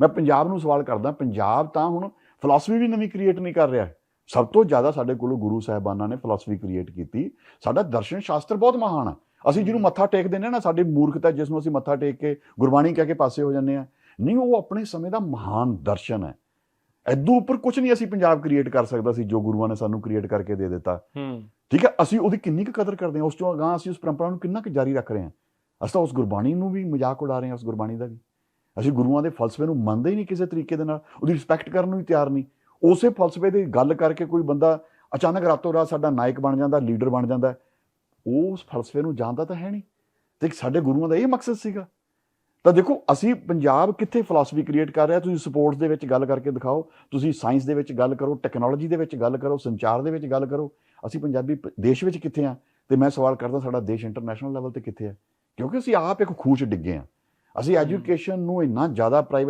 ਮੈਂ ਪੰਜਾਬ ਨੂੰ ਸਵਾਲ ਕਰਦਾ ਪੰਜਾਬ ਤਾਂ ਹੁਣ ਫਿਲਾਸਫੀ ਵੀ ਨਵੀਂ ਕ੍ਰੀਏਟ ਨਹੀਂ ਕਰ ਰਿਹਾ ਸਭ ਤੋਂ ਜ਼ਿਆਦਾ ਸਾਡੇ ਕੋਲੋਂ ਗੁਰੂ ਸਾਹਿਬਾਨਾਂ ਨੇ ਫਿਲਾਸਫੀ ਕ੍ਰੀਏਟ ਕੀਤੀ। ਸਾਡਾ ਦਰਸ਼ਨ ਸ਼ਾਸਤਰ ਬਹੁਤ ਮਹਾਨ ਹੈ। ਅਸੀਂ ਜਿਹਨੂੰ ਮੱਥਾ ਟੇਕਦੇ ਨੇ ਨਾ ਸਾਡੀ ਮੂਰਖਤਾ ਜਿਸ ਨੂੰ ਅਸੀਂ ਮੱਥਾ ਟੇਕ ਕੇ ਗੁਰਬਾਣੀ ਕਹਿ ਕੇ ਪਾਸੇ ਹੋ ਜਾਂਦੇ ਆ ਨਹੀਂ ਉਹ ਆਪਣੇ ਸਮੇਂ ਦਾ ਮਹਾਨ ਦਰਸ਼ਨ ਹੈ। ਐਦੋਂ ਉੱਪਰ ਕੁਝ ਨਹੀਂ ਅਸੀਂ ਪੰਜਾਬ ਕ੍ਰੀਏਟ ਕਰ ਸਕਦਾ ਸੀ ਜੋ ਗੁਰੂਆਂ ਨੇ ਸਾਨੂੰ ਕ੍ਰੀਏਟ ਕਰਕੇ ਦੇ ਦਿੱਤਾ। ਹੂੰ। ਠੀਕ ਹੈ ਅਸੀਂ ਉਹਦੀ ਕਿੰਨੀ ਕੁ ਕਦਰ ਕਰਦੇ ਹਾਂ ਉਸ ਤੋਂ ਅਗਾਂਹ ਅਸੀਂ ਉਸ ਪਰੰਪਰਾ ਨੂੰ ਕਿੰਨਾ ਕੁ ਜਾਰੀ ਰੱਖ ਰਹੇ ਹਾਂ। ਅਸੀਂ ਤਾਂ ਉਸ ਗੁਰਬਾਣੀ ਨੂੰ ਵੀ ਮਜ਼ਾਕ ਉਡਾ ਰਹੇ ਹਾਂ ਉਸ ਗੁਰਬਾਣੀ ਦਾ ਵੀ। ਅਸੀਂ ਗੁਰੂਆਂ ਦੇ ਫਲਸਫੇ ਨੂੰ ਮੰਨਦੇ ਹੀ ਨਹੀਂ ਕਿਸੇ ਤਰੀਕੇ ਦੇ ਨਾਲ, ਉਹਦੀ ਰਿਸਪੈਕਟ ਕਰਨ ਨੂੰ ਵੀ ਤਿਆਰ ਨਹੀਂ। ਉਸੇ ਫਲਸਫੇ ਦੀ ਗੱਲ ਕਰਕੇ ਕੋਈ ਬੰਦਾ ਅਚਾਨਕ ਰਾਤੋਂ ਰਾਤ ਸਾਡਾ ਨਾਇਕ ਬਣ ਜਾਂਦਾ ਲੀਡਰ ਬਣ ਜਾਂਦਾ, ਉਸ ਫਲਸਫੇ ਨੂੰ ਜਾਣਦਾ ਤਾਂ ਹੈ ਨਹੀਂ। ਤੇ ਸਾਡੇ ਗੁਰੂਆਂ ਦਾ ਇਹ ਮਕਸਦ ਸੀਗਾ। ਤਾਂ ਦੇਖੋ, ਅਸੀਂ ਪੰਜਾਬ ਕਿੱਥੇ ਫਿਲਾਸਫੀ ਕ੍ਰੀਏਟ ਕਰ ਰਿਹਾ, ਤੁਸੀਂ ਸਪੋਰਟਸ ਦੇ ਵਿੱਚ ਗੱਲ ਕਰਕੇ ਦਿਖਾਓ, ਤੁਸੀਂ ਸਾਇੰਸ ਦੇ ਵਿੱਚ ਗੱਲ ਕਰੋ ਟੈਕਨੋਲੋਜੀ ਦੇ ਵਿੱਚ ਗੱਲ ਕਰੋ, ਸੰਚਾਰ ਦੇ ਵਿੱਚ ਗੱਲ ਕਰੋ, ਅਸੀਂ ਪੰਜਾਬੀ ਪ- ਦੇਸ਼ ਵਿੱਚ ਕਿੱਥੇ ਆ? ਤੇ ਮੈਂ ਸਵਾਲ ਕਰਦਾ, ਸਾਡਾ ਦੇਸ਼ ਇੰਟਰਨੈਸ਼ਨਲ ਲੈਵਲ ਤੇ ਕਿੱਥੇ ਹੈ ਕਿਉਂਕਿ ਅਸੀਂ ਆਪ ਇੱਕ ਖੂਚ ਡਿੱਗੇ ਆ। ਅਸੀਂ। ਐਜੂਕੇਸ਼ਨ ਨੂੰ ਇੰਨਾ ਜ਼ਿਆਦਾ ਪ੍ਰਾਈਵੇਟ